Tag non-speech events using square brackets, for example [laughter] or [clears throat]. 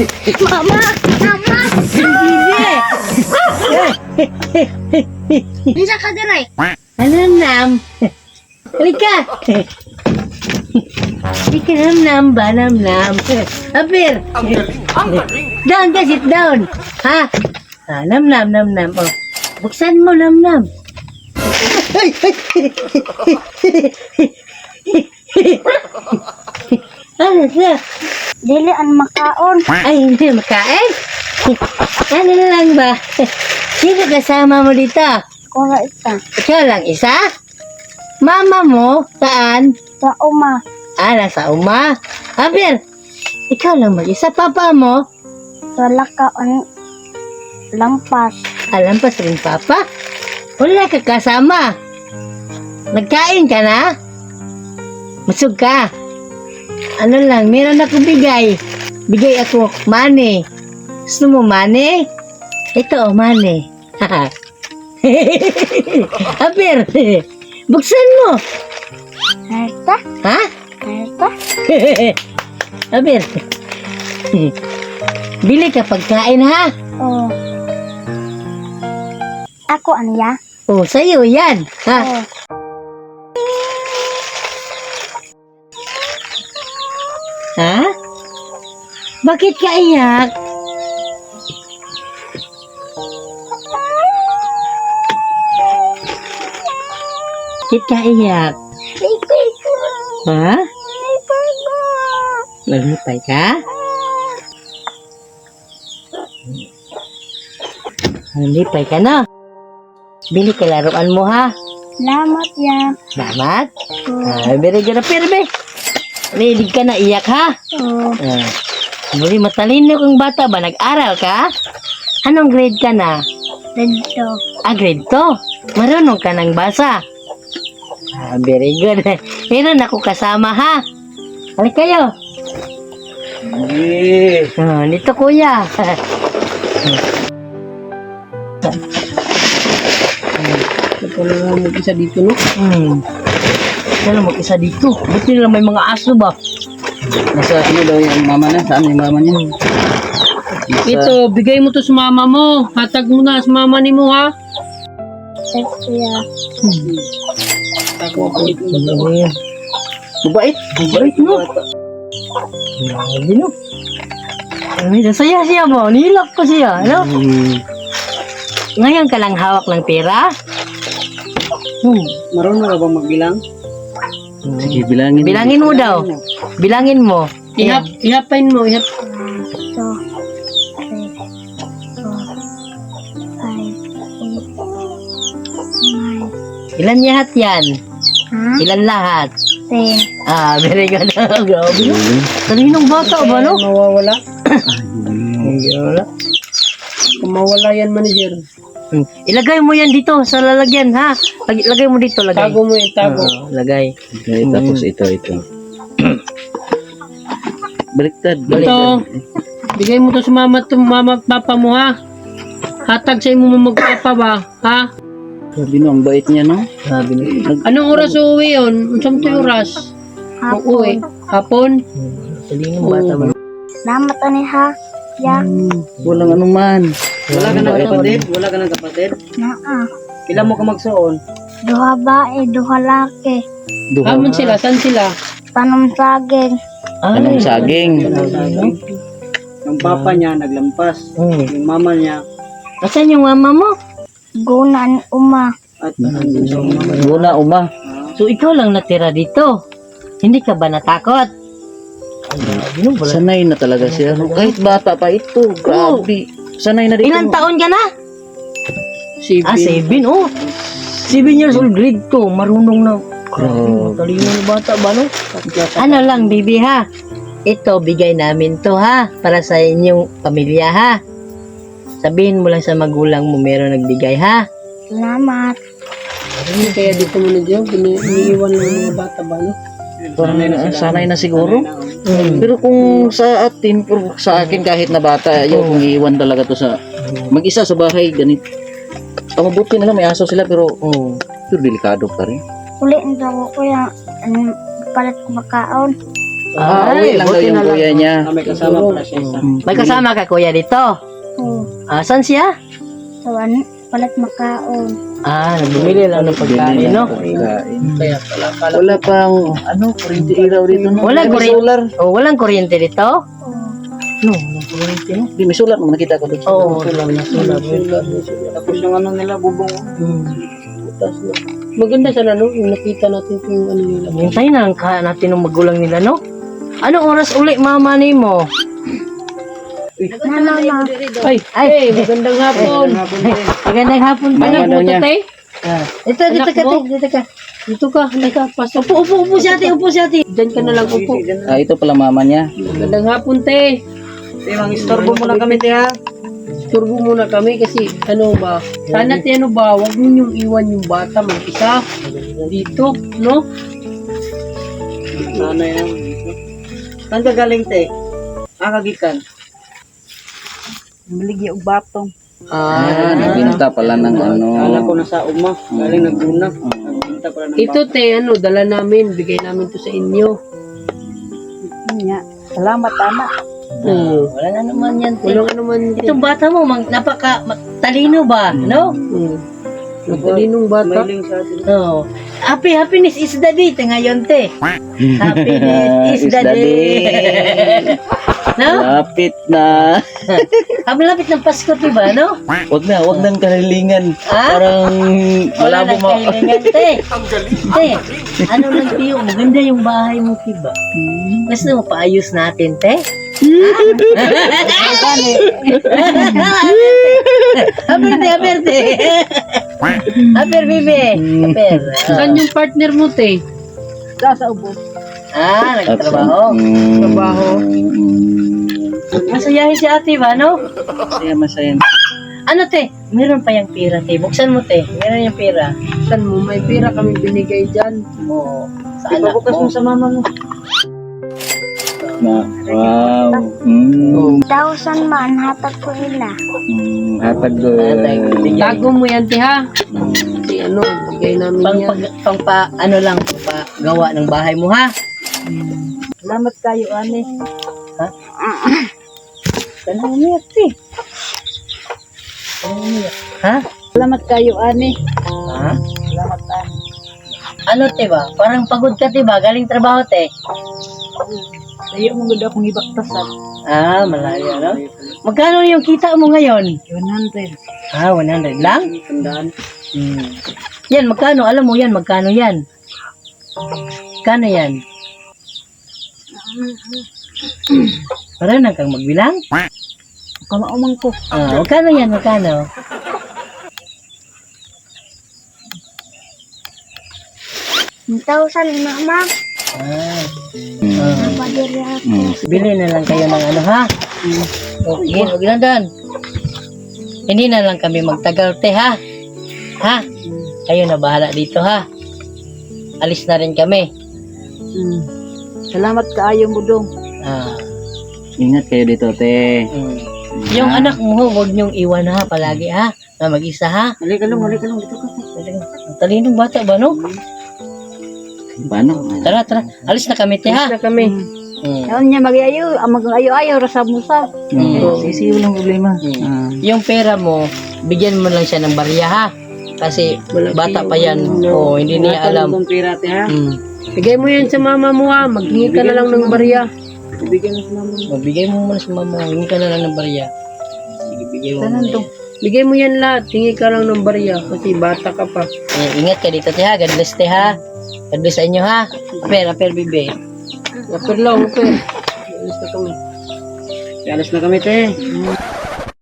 Mama! Mama! Bisa ka diray? Ano nam? Halika. Halika nam nam ba nam nam? Apir. Down ka, sit down. Ha? Ah, nam nam nam nam. Oh. Buksan mo nam nam. Ay, ay. Ano [laughs] siya? Dili ang makaon. Ay, hindi makain. Ano lang ba? Sino kasama mo dito? Kura ita. Ikaw lang isa? Mama mo, saan? Sa uma. Ah, nasa uma. Abir, ikaw lang mag-isa. Papa mo, Sa lakaon. Lampas. alam pa rin papa. Wala ka kasama. Nagkain ka na? Masug ka. Ano lang, meron ako bigay. Bigay ako money. Gusto mo money? Ito, oh, money. Abir, [laughs] buksan mo. Herta? Ha? Herta? Abir. [laughs] [laughs] Bili ka pagkain ha. Oh. Ako ano ya? Oh, sa'yo yan. Ha? Oh. Ha? Bakit ka iyak? Bakit ka iyak? Ha? Naglipay ka? Naglipay ka na. Bili ka laruan mo ha. Salamat ya. Salamat. Ah, very good. Be, ready ka na iyak ha? Oh. Ah. Muli matalino kang bata ba? Nag-aral ka? Anong grade ka na? Dito. Ah, grade 2. Marunong ka ng basa. Ah, very good. [laughs] Meron ako kasama ha. Halik kayo. Hindi. Ah, dito kuya. [laughs] Ito na nga mag-isa dito, no? hmm. Kaya lang mag-isa dito. Buti lang may mga aso ba? Nasa ano daw yung mama na? Saan yung mama niya? Ito, bigay mo to sa mama mo. Hatag mo na sa mama ni mo, ha? Ya. Ako ako dito. Mabait. Mabait no. Grabe no. Ay, saya siya mo. Nilak ko siya. Ano? Hmm. Ngayon ka lang hawak ng pera? Hmm. Marunong ka bang magbilang? Sige, bilangin. Bilangin mo daw. Bilangin mo. Ihap, ihapain mo, ihap. Nine. Ilan yahat yan? Ha? Ilan lahat? Ten. Ah, very good. [laughs] Grabe no. Kaninong bata ba no? Mawawala. Wala. Kung mawala yan, manager. Hmm. Ilagay mo yan dito sa lalagyan ha. Lag- Lagay mo dito lagay. Tago mo yung tago. Ah, lagay. Okay, tapos ito, ito. [clears throat] Baliktad. Ito, bigay mo to sa mama, to, mama at papa mo, ha? Hatag sa imo mo magpapa ba, ha? Sabi no, ang bait niya, no? Sabi niya. Nag- Anong oras uuwi yun? Unsang to oras? Uuwi. Hapon. Hapon? Kaninong bata ba? Salamat ani ha. Ya. Hmm, walang anuman. Wala ka ng kapatid? Wala ka ng kapatid? Naa. Kailan mo ka magsuon? Duha bae, duha laki. Duha. Hamon sila, saan sila? Tanom saging. Anong Ay, saging? Yung papa niya naglampas. Hmm. Yung mama niya Asan yung mama mo? Gunan uma. at. Muna, uma. So ikaw lang natira dito. Hindi ka ba natakot? Sanay na talaga siya. Kahit bata pa ito. Grabe. Sanay na dito. Ilan taon ka na? Si Ah, seven, oh. Seven years old, grade 2. Marunong na. Grabe. Matalino na bata ba, no? Ano lang, baby, ha? Ito, bigay namin to, ha? Para sa inyong pamilya, ha? Sabihin mo lang sa magulang mo, meron nagbigay, ha? Salamat. Kaya dito mo na dyan, ini- iniiwan ng mga bata ba, no? Sanay na, sanay na siguro. Hmm. Pero kung sa atin, pero sa akin kahit na bata, yung kung iiwan talaga to sa mag-isa sa bahay, ganit. Ang mabuti nila may aso sila pero Oh. pero delikado pa rin. Uli nito ko kuya. Ano, palit ko makaon. Ah, uwi lang daw buti yung na lang. kuya niya. Ah, may kasama pala siya isa. May kasama ka kuya dito. Oh, Ah, saan siya? tawan, palat makaon. Ah, nagbumili lang ng pagkain, no? Kaya pala, pala. Wala pang, ano, kuryente ilaw dito, no? Walang May kuryente. solar. Oh, walang kuryente dito? Oh, No, walang kuryente, no? Di, may solar mo nakita ko doon. Oo, wala na sila. Tapos yung ano nila, bubong. Maganda sana, no? Yung nakita natin kung ano yun. Hintayin na lang natin ng magulang nila, no? Anong oras uli mama ni mo? Na mama. Ay, ay, magandang hapon. Magandang hapon pa. Mama Anak daw mo to, niya. tay? Ah, Ito, dito ka, dito ka. Dito ka, halika, pasok. Upo, upo, upo si ate, upo si ate. Diyan ka na lang upo. Ah, ito pala mama niya. Magandang hapon, te. Te, mang istorbo lang kami, te, ha? Turbo muna kami kasi ano ba, sana te ano ba, wag mo yung iwan yung bata mag-isa dito, no? Sana yan. Saan ka galing, te? Ah, kagikan. Maligya og batong. Ah, nagbinta pala ng ano. Kala ko nasa uma. Galing naguna. Nagbinta pala ng Ito te, ano, dala namin, bigay namin to sa inyo. Salamat, ama. Hmm. Wala na naman yan, te. Walang ano man te. Itong bata mo, mag, napaka mag- talino ba, no? Hmm. Matalinong bata. Mailing sa atin. Oo. Happy, happiness is the day, te, ngayon, te. [laughs] Happiness is, Is the, the day. [laughs] no? Lapit na. [laughs] Habi lapit ng Pasko, diba, no? Wag na, wag nang karilingan. Ha? Parang Wala malabo nang mo. kailangan, te. [laughs] Te, ano lang, tiyo, maganda yung bahay mo, diba? Gusto mo, paayos natin, te? Aperte, aperte. Aper, bibi. Aper. Saan yung partner mo te? Ah, nagtrabaho. Mm. Trabaho. Masayahin si ate ba, no? Kaya masaya. Ano, te? Meron pa yung pira, te. Buksan mo, te. Meron yung pira. Saan mo? May pira kami binigay dyan. Oo. Sa anak Ipabukas mo. mo sa mama mo. Na, wow. Mm. Thousand man, hatag ko ila. Mm. Hatag ko. Tago mo yan te ha. Kasi ano, bigay namin Pang, yan. pag, pang pa, ano lang, pa gawa ng bahay mo, ha? Salamat kayo. Kanang umiyak, te. Kanang umiyak. Ha? Salamat kayo, ane. Ha? Salamat, ane. Ano, te ba? Parang pagod ka, te ba? Galing trabaho, te. Sayo mo ganda akong ibaktasan. Ah, malayo, no? Magkano yung kita mo ngayon? 100. Ah, 100 lang? Tandaan. Hmm. Yan, magkano? Alam mo yan, magkano yan? Magkano yan? Marunong kang magbilang? Kamaumang ko. Ah, magkano yan? Magkano? Thousand, mama. Ah, Napadiri ako. Bili na lang kayo ng ano, ha? Okay, huwag lang doon. Hindi na lang kami magtagal, te, ha? Ha? Kayo na bahala dito, ha? Alis na rin kami. Mm. Salamat kaayo mo dong. Ah, Ingat kayo dito, te. mm. Yung anak mo, huwag niyong iwan, ha? Palagi, ha? Na mag-isa, ha? Halika lang, halika lang. Dito ka. Ang talinong bata ba, no? Paano? Tara, tara. Alis na kami, te, ha? na kami. Mm. Ano niya mag-ayo, mag-ayo-ayo, rasa mo sa. Mm. Sisiyo lang problema. Mm. Ah. Yung pera mo, bigyan mo lang siya ng barya, ha? Kasi bata pa yan. Oo, hindi niya alam. Kung pirate ha. Mm. Bigay mo yan sa mama mo ha. Maghingi ka na lang ng barya. Bigyan mo sa mama mo. Magbigay mo muna sa mama. Hindi ka na lang ng barya. Sige, bigay mo Tanan muna. to. yan. Bigay mo yan lahat. Hingi ka lang ng barya. Kasi bata ka pa. Eh, ingat ka dito, te, ha? God bless, te, ha? God bless sa inyo, ha? Aper, aper, bibi. Aper lang, aper. Alis na kami. Alas na kami te.